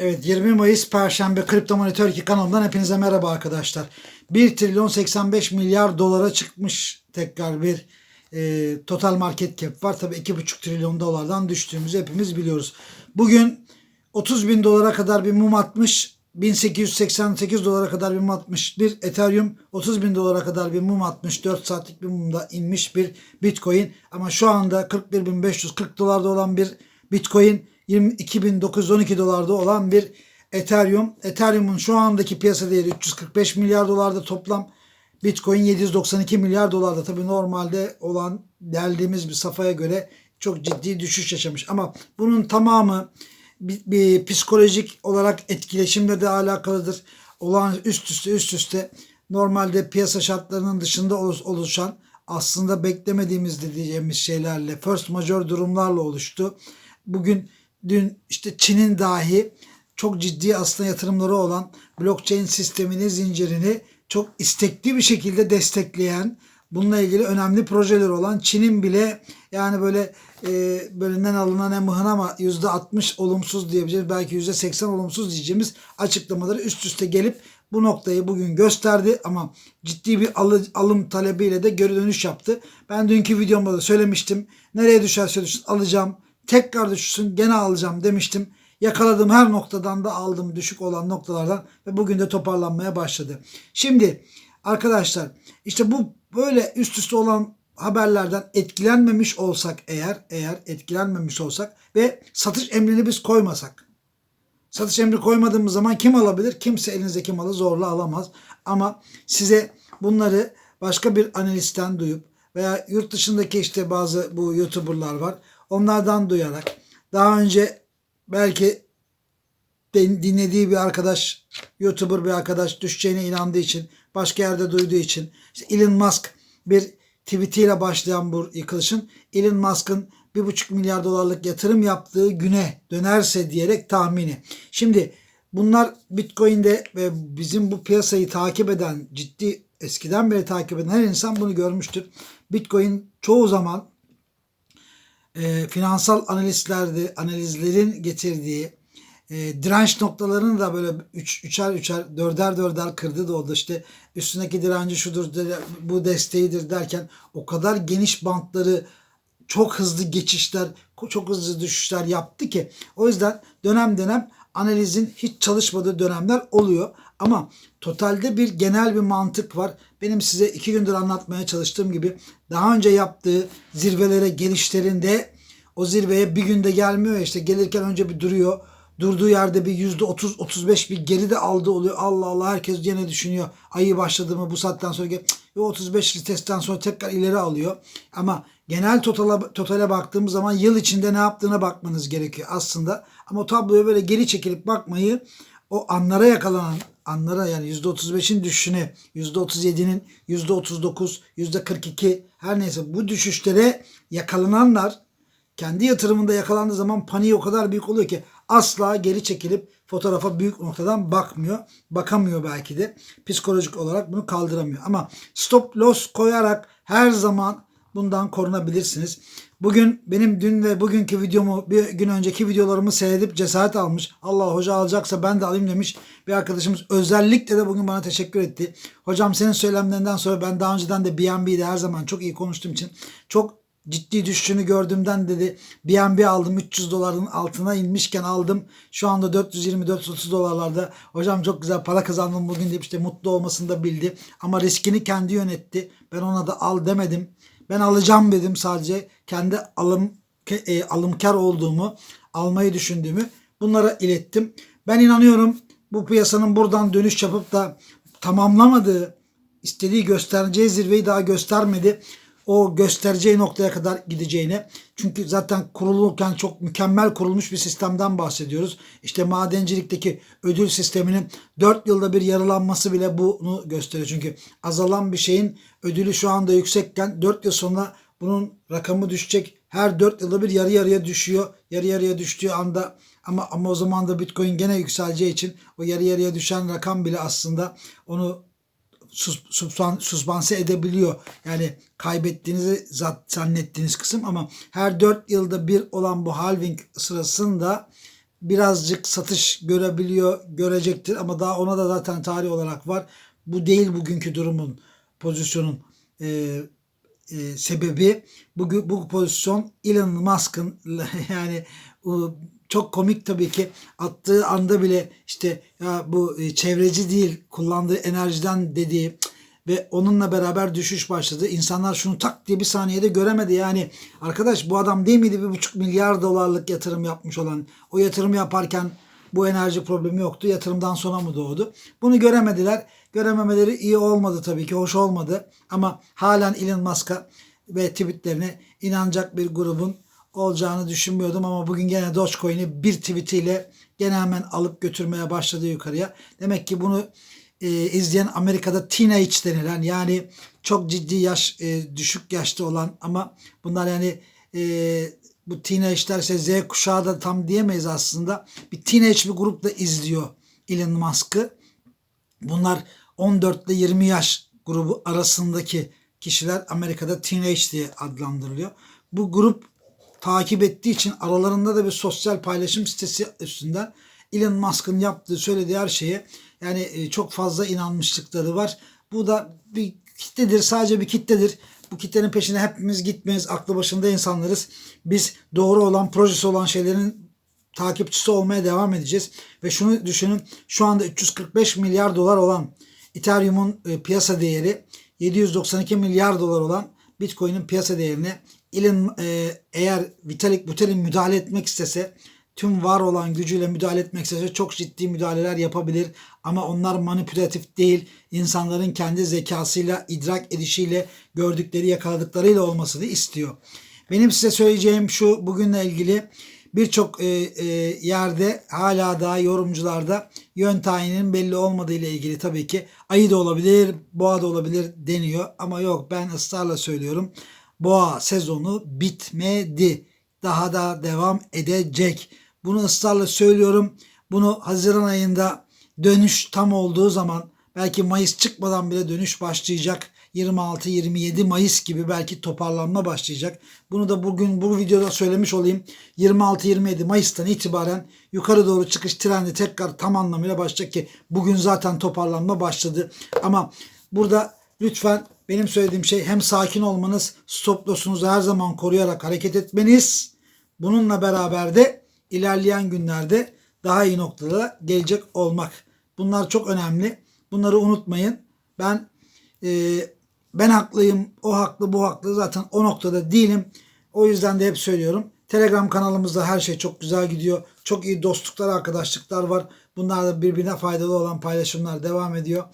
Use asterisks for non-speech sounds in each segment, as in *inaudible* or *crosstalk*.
Evet 20 Mayıs Perşembe Kripto Monitör 2 kanalından hepinize merhaba arkadaşlar. 1 trilyon 85 milyar dolara çıkmış tekrar bir e, total market cap var. Tabii 2,5 trilyon dolardan düştüğümüzü hepimiz biliyoruz. Bugün 30 bin dolara kadar bir mum atmış. 1888 dolara kadar bir mum atmış bir Ethereum 30 bin dolara kadar bir mum atmış 4 saatlik bir mumda inmiş bir Bitcoin ama şu anda 41.540 dolarda olan bir Bitcoin 22.912 dolarda olan bir Ethereum. Ethereum'un şu andaki piyasa değeri 345 milyar dolarda toplam. Bitcoin 792 milyar dolarda. Tabii normalde olan geldiğimiz bir safhaya göre çok ciddi düşüş yaşamış. Ama bunun tamamı bir, bir psikolojik olarak etkileşimle de alakalıdır. Olan üst üste üst üste normalde piyasa şartlarının dışında oluşan aslında beklemediğimiz diyeceğimiz şeylerle first major durumlarla oluştu. Bugün dün işte Çin'in dahi çok ciddi aslında yatırımları olan blockchain sistemini, zincirini çok istekli bir şekilde destekleyen, bununla ilgili önemli projeler olan Çin'in bile yani böyle e, bölünden alınan ne mıhın ama yüzde 60 olumsuz diyebileceğimiz belki yüzde 80 olumsuz diyeceğimiz açıklamaları üst üste gelip bu noktayı bugün gösterdi ama ciddi bir alı, alım talebiyle de geri dönüş yaptı. Ben dünkü videomda da söylemiştim. Nereye düşerse düşsün alacağım. Tekrar düşsün gene alacağım demiştim. Yakaladığım her noktadan da aldım düşük olan noktalardan ve bugün de toparlanmaya başladı. Şimdi arkadaşlar işte bu böyle üst üste olan haberlerden etkilenmemiş olsak eğer eğer etkilenmemiş olsak ve satış emrini biz koymasak satış emri koymadığımız zaman kim alabilir? Kimse elinizdeki malı zorla alamaz. Ama size bunları başka bir analistten duyup veya yurt dışındaki işte bazı bu YouTuber'lar var. Onlardan duyarak daha önce belki dinlediği bir arkadaş, YouTuber bir arkadaş düşeceğine inandığı için, başka yerde duyduğu için, işte Elon Musk bir tweetiyle başlayan bu yıkılışın Elon Musk'ın 1,5 milyar dolarlık yatırım yaptığı güne dönerse diyerek tahmini. Şimdi bunlar Bitcoin'de ve bizim bu piyasayı takip eden, ciddi eskiden beri takip eden her insan bunu görmüştür. Bitcoin çoğu zaman e, finansal analistlerde analizlerin getirdiği e, direnç noktalarını da böyle üç, üçer üçer dörder dörder kırdı da oldu. İşte üstündeki direnci şudur bu desteğidir derken o kadar geniş bantları çok hızlı geçişler çok hızlı düşüşler yaptı ki o yüzden dönem dönem analizin hiç çalışmadığı dönemler oluyor. Ama totalde bir genel bir mantık var. Benim size iki gündür anlatmaya çalıştığım gibi daha önce yaptığı zirvelere gelişlerinde o zirveye bir günde gelmiyor işte gelirken önce bir duruyor. Durduğu yerde bir yüzde otuz, otuz beş bir geride aldı oluyor. Allah Allah herkes yine düşünüyor. Ayı başladı mı bu saatten sonra ve 35 testten sonra tekrar ileri alıyor. Ama genel totala, totale baktığımız zaman yıl içinde ne yaptığına bakmanız gerekiyor aslında. Ama o tabloya böyle geri çekilip bakmayı o anlara yakalanan anlara yani %35'in düşüşüne, %37'nin %39, %42 her neyse bu düşüşlere yakalananlar kendi yatırımında yakalandığı zaman paniği o kadar büyük oluyor ki asla geri çekilip fotoğrafa büyük noktadan bakmıyor. Bakamıyor belki de. Psikolojik olarak bunu kaldıramıyor. Ama stop loss koyarak her zaman bundan korunabilirsiniz. Bugün benim dün ve bugünkü videomu bir gün önceki videolarımı seyredip cesaret almış. Allah hoca alacaksa ben de alayım demiş bir arkadaşımız özellikle de bugün bana teşekkür etti. Hocam senin söylemlerinden sonra ben daha önceden de BNB'de her zaman çok iyi konuştuğum için çok ciddi düşüşünü gördüğümden dedi BNB aldım 300 doların altına inmişken aldım. Şu anda 420-430 dolarlarda. Hocam çok güzel para kazandım bugün deyip işte mutlu olmasını da bildi. Ama riskini kendi yönetti. Ben ona da al demedim. Ben alacağım dedim sadece. Kendi alım e, alımkar olduğumu, almayı düşündüğümü bunlara ilettim. Ben inanıyorum bu piyasanın buradan dönüş yapıp da tamamlamadığı, istediği göstereceği zirveyi daha göstermedi o göstereceği noktaya kadar gideceğini. Çünkü zaten kurulurken çok mükemmel kurulmuş bir sistemden bahsediyoruz. İşte madencilikteki ödül sisteminin 4 yılda bir yarılanması bile bunu gösteriyor. Çünkü azalan bir şeyin ödülü şu anda yüksekken 4 yıl sonra bunun rakamı düşecek. Her 4 yılda bir yarı yarıya düşüyor. Yarı yarıya düştüğü anda ama ama o zaman da Bitcoin gene yükseleceği için o yarı yarıya düşen rakam bile aslında onu sus, suspanse edebiliyor. Yani kaybettiğinizi zannettiğiniz kısım ama her 4 yılda bir olan bu halving sırasında birazcık satış görebiliyor, görecektir ama daha ona da zaten tarih olarak var. Bu değil bugünkü durumun, pozisyonun e, e, sebebi. Bu, bu pozisyon Elon Musk'ın *laughs* yani çok komik tabii ki attığı anda bile işte ya bu e, çevreci değil kullandığı enerjiden dediği ve onunla beraber düşüş başladı. İnsanlar şunu tak diye bir saniyede göremedi. Yani arkadaş bu adam değil miydi bir buçuk milyar dolarlık yatırım yapmış olan? O yatırım yaparken bu enerji problemi yoktu. Yatırımdan sonra mı doğdu? Bunu göremediler. Görememeleri iyi olmadı tabii ki. Hoş olmadı. Ama halen Elon Musk'a ve tweetlerine inanacak bir grubun olacağını düşünmüyordum ama bugün gene Dogecoin'i bir tweetiyle gene hemen alıp götürmeye başladı yukarıya. Demek ki bunu e, izleyen Amerika'da teenage denilen yani çok ciddi yaş e, düşük yaşta olan ama bunlar yani e, bu teenage'ler ise Z kuşağı da tam diyemeyiz aslında. Bir teenage bir grup da izliyor Elon Musk'ı. Bunlar 14 ile 20 yaş grubu arasındaki kişiler Amerika'da teenage diye adlandırılıyor. Bu grup takip ettiği için aralarında da bir sosyal paylaşım sitesi üstünden Elon Musk'ın yaptığı, söylediği her şeye yani e, çok fazla inanmışlıkları var. Bu da bir kitledir, sadece bir kitledir. Bu kitlenin peşine hepimiz gitmeyiz. Aklı başında insanlarız. Biz doğru olan, projesi olan şeylerin takipçisi olmaya devam edeceğiz. Ve şunu düşünün, şu anda 345 milyar dolar olan Ethereum'un e, piyasa değeri 792 milyar dolar olan Bitcoin'in piyasa değerine Elon e, eğer Vitalik Buterin müdahale etmek istese tüm var olan gücüyle müdahale etmek istese çok ciddi müdahaleler yapabilir. Ama onlar manipülatif değil. insanların kendi zekasıyla, idrak edişiyle, gördükleri, yakaladıklarıyla olmasını istiyor. Benim size söyleyeceğim şu bugünle ilgili birçok e, e, yerde hala daha yorumcularda yön tayininin belli olmadığı ile ilgili tabii ki ayı da olabilir, boğa da olabilir deniyor. Ama yok ben ısrarla söylüyorum. Boğa sezonu bitmedi. Daha da devam edecek. Bunu ısrarla söylüyorum. Bunu Haziran ayında dönüş tam olduğu zaman belki Mayıs çıkmadan bile dönüş başlayacak. 26-27 Mayıs gibi belki toparlanma başlayacak. Bunu da bugün bu videoda söylemiş olayım. 26-27 Mayıs'tan itibaren yukarı doğru çıkış trendi tekrar tam anlamıyla başlayacak ki bugün zaten toparlanma başladı. Ama burada lütfen benim söylediğim şey hem sakin olmanız, stop loss'unuzu her zaman koruyarak hareket etmeniz. Bununla beraber de ilerleyen günlerde daha iyi noktada gelecek olmak. Bunlar çok önemli. Bunları unutmayın. Ben e, ben haklıyım, o haklı, bu haklı. Zaten o noktada değilim. O yüzden de hep söylüyorum. Telegram kanalımızda her şey çok güzel gidiyor. Çok iyi dostluklar, arkadaşlıklar var. Bunlar da birbirine faydalı olan paylaşımlar devam ediyor.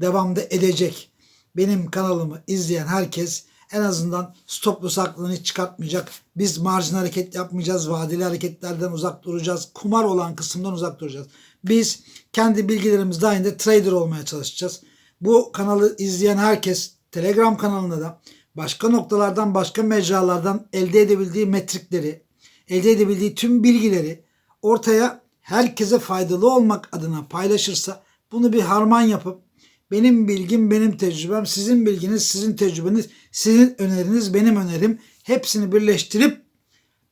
Devam da edecek. Benim kanalımı izleyen herkes en azından stop loss aklını hiç çıkartmayacak. Biz marjin hareket yapmayacağız. Vadeli hareketlerden uzak duracağız. Kumar olan kısımdan uzak duracağız. Biz kendi bilgilerimiz dahilinde trader olmaya çalışacağız. Bu kanalı izleyen herkes Telegram kanalında da başka noktalardan, başka mecralardan elde edebildiği metrikleri, elde edebildiği tüm bilgileri ortaya herkese faydalı olmak adına paylaşırsa bunu bir harman yapıp benim bilgim, benim tecrübem, sizin bilginiz, sizin tecrübeniz, sizin öneriniz, benim önerim hepsini birleştirip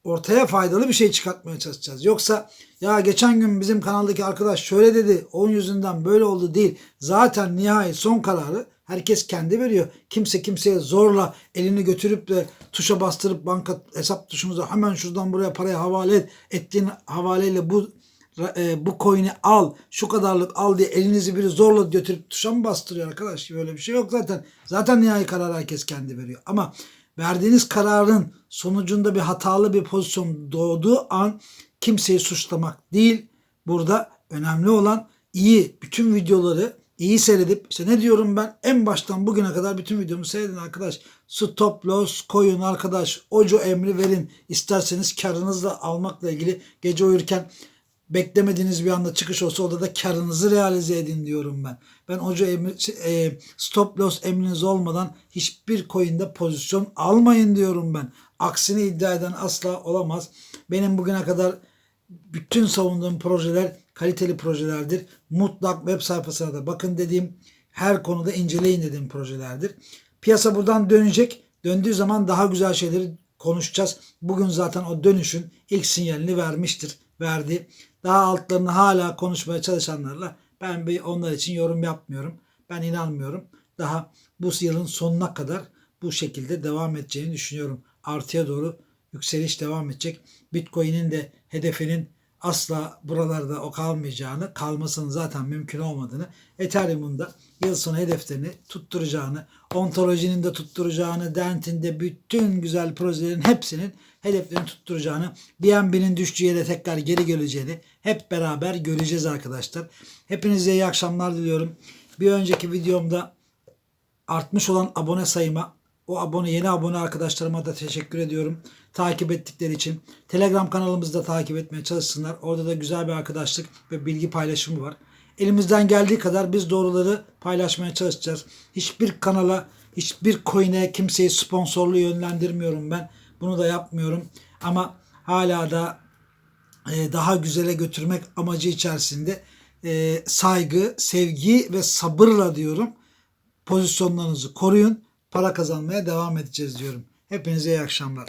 ortaya faydalı bir şey çıkartmaya çalışacağız. Yoksa ya geçen gün bizim kanaldaki arkadaş şöyle dedi, onun yüzünden böyle oldu değil. Zaten nihayet son kararı herkes kendi veriyor. Kimse kimseye zorla elini götürüp de tuşa bastırıp banka hesap tuşunuza hemen şuradan buraya parayı havale et. Ettiğin havaleyle bu e, bu coin'i al, şu kadarlık al diye elinizi biri zorla götürüp tuşa mı bastırıyor arkadaş? Böyle bir şey yok zaten. Zaten nihai karar herkes kendi veriyor. Ama verdiğiniz kararın sonucunda bir hatalı bir pozisyon doğduğu an kimseyi suçlamak değil. Burada önemli olan iyi bütün videoları iyi seyredip işte ne diyorum ben en baştan bugüne kadar bütün videomu seyredin arkadaş. Stop loss koyun arkadaş. Oco emri verin. İsterseniz karınızla almakla ilgili gece uyurken beklemediğiniz bir anda çıkış olsa orada da karınızı realize edin diyorum ben. Ben ocu emri, e, stop loss emriniz olmadan hiçbir coin'de pozisyon almayın diyorum ben. Aksini iddia eden asla olamaz. Benim bugüne kadar bütün savunduğum projeler kaliteli projelerdir. Mutlak web sayfasına da bakın dediğim her konuda inceleyin dediğim projelerdir. Piyasa buradan dönecek. Döndüğü zaman daha güzel şeyleri konuşacağız. Bugün zaten o dönüşün ilk sinyalini vermiştir verdi. Daha altlarını hala konuşmaya çalışanlarla ben bir onlar için yorum yapmıyorum. Ben inanmıyorum. Daha bu yılın sonuna kadar bu şekilde devam edeceğini düşünüyorum. Artıya doğru yükseliş devam edecek. Bitcoin'in de hedefinin asla buralarda o kalmayacağını, kalmasının zaten mümkün olmadığını, Ethereum'un da yıl sonu hedeflerini tutturacağını, ontolojinin de tutturacağını, Dent'in de bütün güzel projelerin hepsinin hedeflerini tutturacağını, BNB'nin düştüğü yere tekrar geri geleceğini hep beraber göreceğiz arkadaşlar. Hepinize iyi akşamlar diliyorum. Bir önceki videomda artmış olan abone sayıma o abone yeni abone arkadaşlarıma da teşekkür ediyorum. Takip ettikleri için. Telegram kanalımızda takip etmeye çalışsınlar. Orada da güzel bir arkadaşlık ve bilgi paylaşımı var. Elimizden geldiği kadar biz doğruları paylaşmaya çalışacağız. Hiçbir kanala, hiçbir coin'e kimseyi sponsorlu yönlendirmiyorum ben. Bunu da yapmıyorum. Ama hala da e, daha güzele götürmek amacı içerisinde e, saygı, sevgi ve sabırla diyorum pozisyonlarınızı koruyun. Para kazanmaya devam edeceğiz diyorum. Hepinize iyi akşamlar.